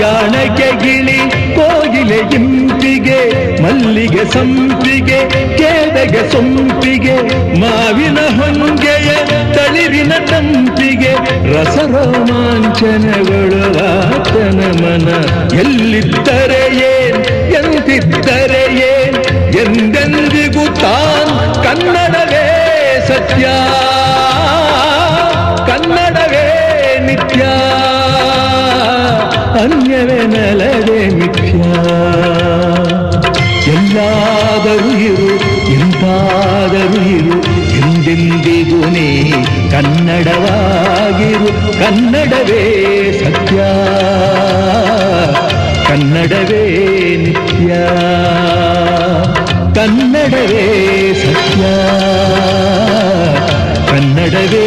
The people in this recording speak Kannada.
ಮಾವಿಗೆ ಇಂಪಿಗೆ ಮಲ್ಲಿಗೆ ಸಂಪಿಗೆ, ಕೇದಗೆ ಸೊಂಪಿಗೆ, ಮಾವಿನ ಹೊಂಗೆಯ ತಳಿರಿನ ತಂಪಿಗೆ, ರಸರೋಮಾಂಚನಗಳು ಆತನ ಮನ. ಎಲ್ಲಿದ್ದರೆ ಏನ್, ಎಂತಿದ್ದರೆ ಏನ್, ಎಂದೆಂದಿಗೂ ತಾನ್ ಕನ್ನಡವೇ ಸತ್ಯ. ಅನ್ಯವೇ ನೆಲದೆ ಮಿಥ್ಯ ಎಲ್ಲಾದರೂ ಇರು, ಎಂತಾದರೂ ಇರು, ಎಂದೆಂದಿಗೂ ನೀ ಕನ್ನಡವಾಗಿರು. ಕನ್ನಡವೇ ಸತ್ಯ, ಕನ್ನಡವೇ ನಿತ್ಯ. ಕನ್ನಡವೇ ಸತ್ಯ, ಕನ್ನಡವೇ